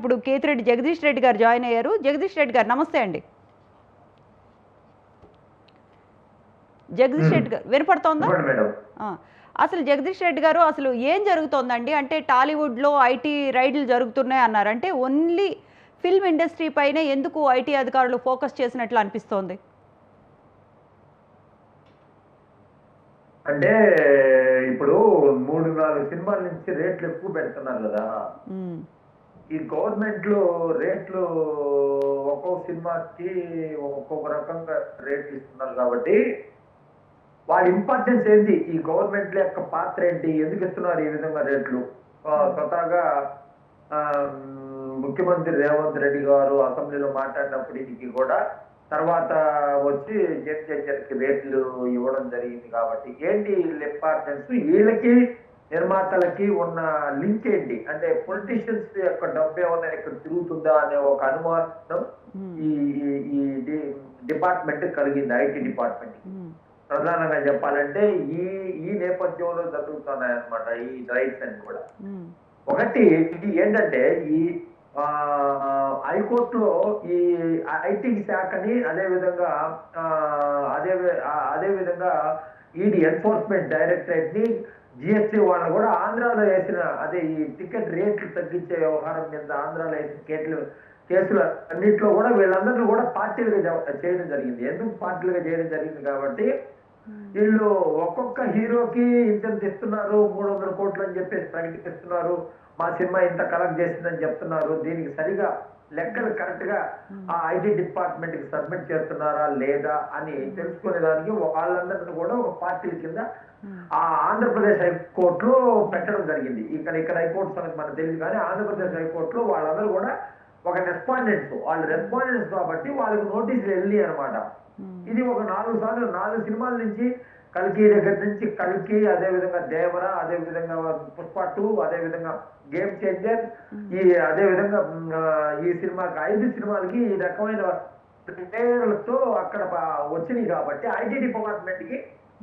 ఇప్పుడు కేతిరెడ్డి జగదీష్ రెడ్డి గారు జాయిన్ అయ్యారు. జగదీష్ రెడ్డి గారు నమస్తే అండి. జగదీష్ రెడ్డి గారు వినపడుతోందా? అసలు జగదీష్ రెడ్డి గారు అసలు ఏం జరుగుతోందండి? అంటే టాలీవుడ్లో ఐటీ రైడ్లు జరుగుతున్నాయి అన్నారు. అంటే ఓన్లీ ఫిల్మ్ ఇండస్ట్రీ పైనే ఎందుకు ఐటీ అధికారులు ఫోకస్ చేసినట్లు అనిపిస్తోంది? అంటే ఇప్పుడు మూడు నాలుగు సినిమాల నుంచి రేట్లు ఎక్కువ పెడుతున్నారు కదా. ఈ గవర్నమెంట్లో రేట్లు ఒక్కొక్క సినిమాకి ఒక్కొక్క రకంగా రేట్లు ఇస్తున్నారు కాబట్టి వాళ్ళ ఇంపార్టెన్స్ ఏంటి ఈ గవర్నమెంట్ యొక్క పాత్ర ఏంటి? ఎందుకు ఇస్తున్నారు ఈ విధంగా రేట్లు? స్వతహాగా ముఖ్యమంత్రి రేవంత్ రెడ్డి గారు అసెంబ్లీలో మాట్లాడినప్పటికీ కూడా తర్వాత వచ్చి జడ్జర్కి రేట్లు ఇవ్వడం జరిగింది కాబట్టి ఏంటి ఇంపార్టెన్స్? వీళ్ళకి నిర్మాతలకి ఉన్న లింక్ ఏంటి? అంటే పొలిటీషియన్స్ యొక్క డబ్బు ఏమన్నా ఇక్కడ తిరుగుతుందా అనే ఒక అనుమానం ఉమ్, ఈ ఈ- ఈ డిపార్ట్మెంట్ కలిగింది ఐటీ డిపార్ట్మెంట్. ఉమ్, ప్రధానంగా చెప్పాలంటే ఈ ఈ నేపథ్యంలో జరుగుతున్నాయి అనమాట ఈ రైట్స్ అని కూడా. ఉమ్, ఒకటి ఇది ఏంటంటే ఈ హైకోర్టులో ఈ ఐటీ శాఖని అదే విధంగా అదే అదే విధంగా ఈడీ ఎన్ఫోర్స్మెంట్ డైరెక్టరేట్ని జిఎస్టీ వాళ్ళని కూడా ఆంధ్రాలో వేసిన అదే ఈ టికెట్ రేట్లు తగ్గించే వ్యవహారం మీద ఆంధ్రాలో వేసిన కేసులు కేసులు అన్నింటిలో కూడా వీళ్ళందరినీ కూడా పార్టీలుగా చేయడం జరిగింది. ఎందుకు పార్టీలుగా చేయడం జరిగింది కాబట్టి వీళ్ళు ఒక్కొక్క హీరోకి ఇంత ఇస్తున్నారు మూడు వందల కోట్లు అని చెప్పేసి ప్రకటిస్తున్నారు మా సినిమా ఇంత కలెక్ట్ చేసిందని చెప్తున్నారు దీనికి సరిగా లెక్కలు కరెక్ట్గా ఆ ఐటీ డిపార్ట్మెంట్కి సబ్మిట్ చేస్తున్నారా లేదా అని తెలుసుకునే దానికి వాళ్ళందరినీ కూడా ఒక పార్టీల కింద ఆ ఆంధ్రప్రదేశ్ హైకోర్టులో పెట్టడం జరిగింది. ఇక్కడ ఇక్కడ హైకోర్టు సంగతి మనకు తెలియదు కానీ ఆంధ్రప్రదేశ్ హైకోర్టులో వాళ్ళందరూ కూడా ఒక రెస్పాండెంట్స్ వాళ్ళు రెస్పాండెంట్స్ కాబట్టి వాళ్ళకి నోటీసులు వెళ్ళి అనమాట ఇది ఒక నాలుగు సార్లు నాలుగు సినిమాల నుంచి కల్కి దగ్గర నుంచి కల్కి అదే విధంగా దేవర అదే విధంగా పుష్ప టూ అదే విధంగా గేమ్ చేంజర్ ఈ అదే విధంగా మ్, ఆ, ఈ సినిమాకి ఐదు సినిమాలకి ఈ రకమైన పేర్లతో అక్కడ వచ్చినాయి కాబట్టి ఐటీ డిపార్ట్మెంట్కి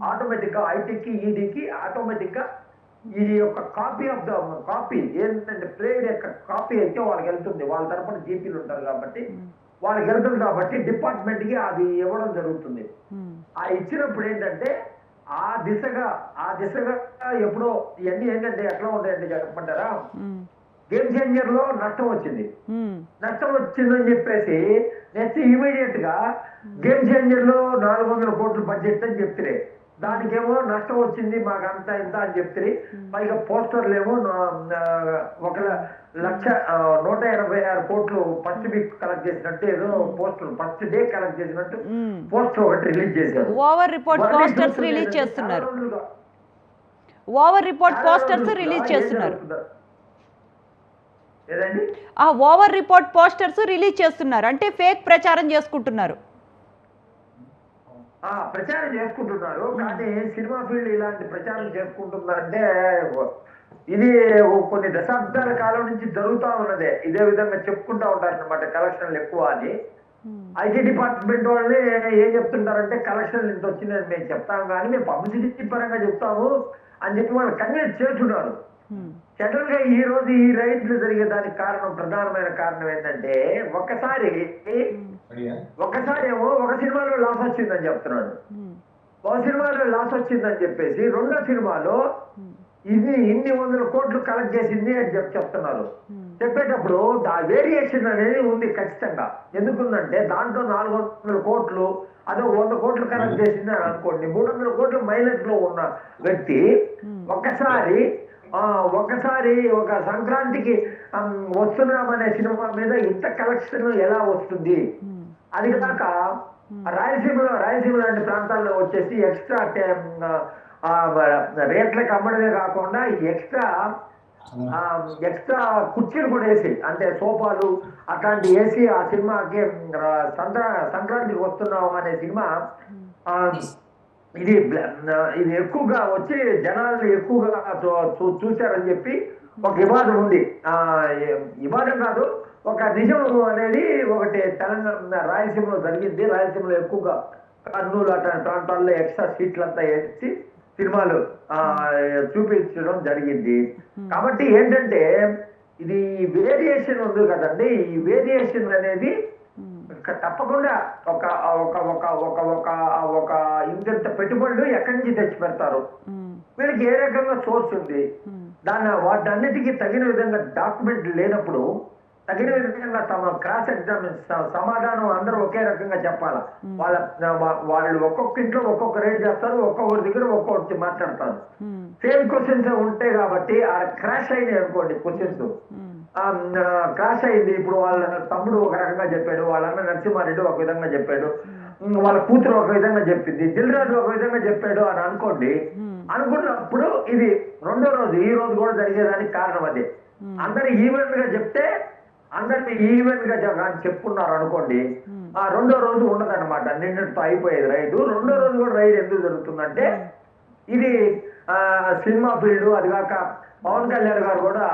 ఆటోమేటిక్గా ఐటీకి ఈడీకి ఆటోమేటిక్గా ఈ యొక్క కాపీ ఆఫ్ ద కాపీ ఏంటంటే ప్లేయర్ యొక్క కాపీ అయితే వాళ్ళకి వెళ్తుంది. వాళ్ళ తరపున జీపీలు ఉంటారు కాబట్టి వాళ్ళకి వెళ్తుంది కాబట్టి డిపార్ట్మెంట్కి అది ఇవ్వడం జరుగుతుంది. ఆ ఇచ్చినప్పుడు ఏంటంటే ఆ దిశగా ఆ దిశగా ఎప్పుడో ఇవన్నీ ఏంటంటే ఎట్లా ఉంటాయంటే చెప్పమంటారా? గేమ్ చేంజర్లో నష్టం వచ్చింది. నష్టం వచ్చిందని చెప్పేసి నెక్స్ట్ ఇమీడియట్గా గేమ్ చేంజర్లో నాలుగు వందల కోట్ల బడ్జెట్ అని చెప్తే దానికేమో నష్టం వచ్చింది మాకు అంత ఇంత అని చెప్తే పైగా పోస్టర్లు ఏమో నా- ఒక లక్ష నూట ఎనభై ఆరు కోట్లు ఫస్ట్ వీక్ కలెక్ట్ చేసినట్టు ఏదో పోస్టర్ ఫస్ట్ డే కలెక్ట్ చేసినట్టు. పోస్టర్ ఒకటి రిలీజ్ చేశారు. ఓవర్ రిపోర్ట్ పోస్టర్స్ రిలీజ్ చేస్తున్నారు. ఓవర్ రిపోర్ట్ పోస్టర్స్ రిలీజ్ చేస్తున్నారు. ఆ ఓవర్ రిపోర్ట్ పోస్టర్స్ రిలీజ్ చేస్తున్నారు. అంటే ఫేక్ ప్రచారం చేసుకుంటున్నారు. ప్రచారం చేసుకుంటున్నారు. కానీ సినిమా ఫీల్డ్ ఇలాంటి ప్రచారం చేసుకుంటుందంటే ఇది కొన్ని దశాబ్దాల కాలం నుంచి జరుగుతా ఉన్నదే. ఇదే విధంగా చెప్పుకుంటా ఉంటారు అనమాట కలెక్షన్లు ఎక్కువ అని. ఐటీ డిపార్ట్మెంట్ వాళ్ళే ఏం చెప్తుంటారంటే కలెక్షన్లు ఇంత వచ్చిందని మేము చెప్తాం కానీ మేము పబ్లిసిటీ పరంగా చెప్తాము అని చెప్పి వాళ్ళు కన్విన్స్ చేస్తున్నారు. జనరల్గా ఈ రోజు ఈ రైట్లు జరిగేదానికి కారణం ప్రధానమైన కారణం ఏంటంటే ఒకసారి ఒకసారి ఏమో ఒక సినిమాలో లాస్ వచ్చిందని చెప్తున్నాడు. ఒక సినిమాలో లాస్ వచ్చిందని చెప్పేసి రెండో సినిమాలో ఇది ఇన్ని వందల కోట్లు కలెక్ట్ చేసింది అని చెప్పి చెప్తున్నారు. చెప్పేటప్పుడు ఆ వేరియేషన్ అనేది ఉంది ఖచ్చితంగా. ఎందుకుందంటే దాంట్లో నాలుగు వందల కోట్లు అదో వంద కోట్లు కలెక్ట్ చేసింది అని అనుకోండి మూడు వందల కోట్లు మైనస్లో ఉన్న వ్యక్తి ఒక్కసారి ఒకసారి ఒక సంక్రాంతికి ఆమ్, వస్తున్నామనే సినిమా మీద ఇంత కలెక్షన్ ఎలా వస్తుంది? ఉమ్, అది కాక రాయలసీమలో రాయలసీమ లాంటి ప్రాంతాల్లో వచ్చేసి ఎక్స్ట్రా రేట్లకు అమ్మడమే కాకుండా ఎక్స్ట్రా ఎక్స్ట్రా కుర్చీలు కూడా వేసి అంటే సోఫాలు అట్లాంటి వేసి ఆ సినిమాకి సంక్రాంతికి వస్తున్నాం అనే సినిమా ఆ, ఇది ఇది ఎక్కువగా వచ్చి జనాలు ఎక్కువగా చూశారని చెప్పి ఒక వివాదం ఉంది. ఆ వివాదం కాదు ఒక నిజం అనేది ఒకటి తెలంగాణ రాయలసీమలో జరిగింది. రాయలసీమలో ఎక్కువగా కర్నూలు అట్లాంటి ప్రాంతాల్లో ఎక్స్ట్రా సీట్లు అంతా వేసి సినిమాలు ఆ చూపించడం జరిగింది. కాబట్టి ఏంటంటే ఇది వేరియేషన్ ఉంది కదండి. ఈ వేరియేషన్ అనేది తప్పకుండా ఒక ఒక ఒక ఒక ఒక ఒక ఇంత పెట్టుబడులు ఎక్కడి నుంచి తెచ్చి పెడతారు వీళ్ళకి ఏ రకంగా సోర్స్ ఉంది? దాని వాటన్నిటికీ తగిన విధంగా డాక్యుమెంట్ లేనప్పుడు తగిన విధంగా తమ క్రాస్ ఎగ్జామిన్ సమాధానం అందరూ ఒకే రకంగా చెప్పాలి? వాళ్ళ వాళ్ళు ఒక్కొక్క ఇంట్లో ఒక్కొక్క రేట్ చేస్తారు ఒక్కొక్కరి దగ్గర ఒక్కొక్కటి మాట్లాడతారు. సేమ్ క్వశ్చన్స్ ఉంటాయి కాబట్టి ఆ క్రాష్ అయినాయి అనుకోండి క్వశ్చన్స్. క్రాష్ అయింది ఇప్పుడు వాళ్ళ తమ్ముడు ఒక రకంగా చెప్పాడు వాళ్ళ అన్న నరసింహారెడ్డి ఒక విధంగా చెప్పాడు ఉమ్, వాళ్ళ కూతురు ఒక విధంగా చెప్పింది దిల్రాజు ఒక విధంగా చెప్పాడు అని అనుకోండి ఉమ్, అనుకున్నప్పుడు ఇది రెండో రోజు ఈ రోజు కూడా జరిగేదానికి కారణం అదే. ఉమ్, అందరు ఈవెంట్గా చెప్తే అందరిని ఈవెంట్గా చెప్పుకున్నారు అనుకోండి ఆ రెండో రోజు ఉండదన్నమాట. నిన్నటితో అయిపోయేది రైడ్ రెండో రోజు కూడా రైడ్ ఎందుకు జరుగుతుందంటే ఇది ఆ, సినిమా ఫీల్డ్ అది కాక పవన్ కళ్యాణ్ గారు కూడా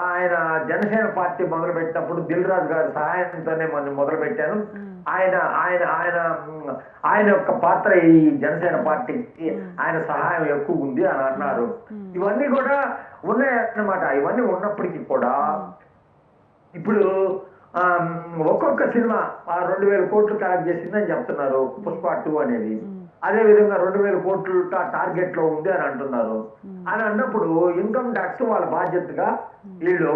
ఆయన జనసేన పార్టీ మొదలు పెట్టినప్పుడు దిల్ రాజు గారి సహాయంతోనే మనం మొదలు పెట్టాను ఆయన ఆయన ఆయన ఆయన యొక్క పాత్ర ఈ జనసేన పార్టీకి ఆయన సహాయం ఎక్కువ ఉంది అని అన్నారు. ఇవన్నీ కూడా ఉన్నాయన్నమాట. ఇవన్నీ ఉన్నప్పటికీ కూడా ఇప్పుడు ఆ, ఒక్కొక్క సినిమా ఆ రెండు వేల కోట్లు కలెక్ట్ చేసిందని చెప్తున్నారు పుష్ప టూ అనేది. అదే విధంగా రెండు వేల కోట్లు టార్గెట్లో ఉంది అని అంటున్నారు. అని అన్నప్పుడు ఇన్కమ్ ట్యాక్స్ వాళ్ళ బాధ్యతగా వీళ్ళు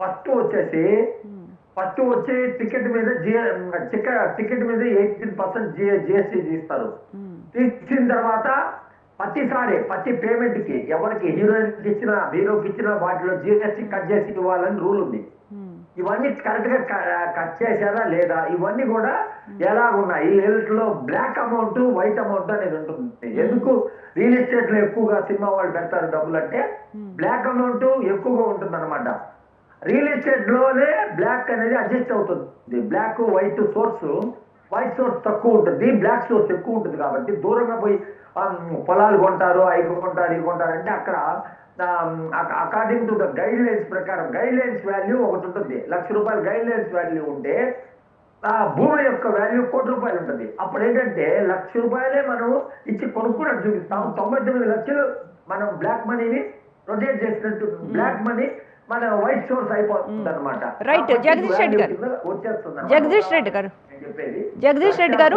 ఫస్ట్ వచ్చేసి ఫస్ట్ వచ్చే టికెట్ మీద టికెట్ మీద ఎయిటీన్ పర్సెంట్ జిఎస్టీ తీస్తారు. ఇచ్చిన తర్వాత ప్రతిసారి ప్రతి పేమెంట్కి ఎవరికి హీరోయిన్కి ఇచ్చిన హీరోకి ఇచ్చిన వాటిలో జిఎస్టీ కట్ చేసి ఇవ్వాలని రూల్ ఉంది. ఇవన్నీ కరెక్ట్గా కట్ చేశారా లేదా? ఇవన్నీ కూడా ఎలా ఉన్నాయి లో బ్లాక్ అమౌంట్ వైట్ అమౌంట్ అనేది ఉంటుంది. ఎందుకు? రియల్ ఎస్టేట్లో ఎక్కువగా సినిమా వాళ్ళు పెడతారు డబ్బులు అంటే బ్లాక్ అమౌంట్ ఎక్కువగా ఉంటుంది అనమాట రియల్ ఎస్టేట్లోనే బ్లాక్ అనేది అడ్జస్ట్ అవుతుంది. Black white source white source తక్కువ ఉంటుంది. బ్లాక్ సోర్స్ ఎక్కువ ఉంటుంది కాబట్టి దూరంగా పోయి పొలాలు కొంటారు అవి కొంటారు ఇవి కొంటారు అంటే అక్కడ according to the guidelines ప్రకారం గైడ్ లైన్స్ వాల్యూ ఒకటి ఉంటుంది. లక్ష రూపాయల గైడ్ లైన్స్ వాల్యూ ఉంటే ఆ భూమి యొక్క వాల్యూ కోటి రూపాయలు ఉంటుంది. అప్పుడు ఏంటంటే లక్ష రూపాయలే మనం ఇచ్చి కొనుక్కున్నట్టు చూపిస్తాం. తొంభై తొమ్మిది లక్షలు మనం బ్లాక్ మనీని రొటేట్ చేసినట్టు బ్లాక్ మనీ మన వైట్ సోర్స్ అయిపోతుంది అనమాట Right. జగదీష్ రెడ్డి గారు. వచ్చేస్తుంది జగదీష్ రెడ్డి గారు. చెప్పేది జగదీష్ రెడ్డి గారు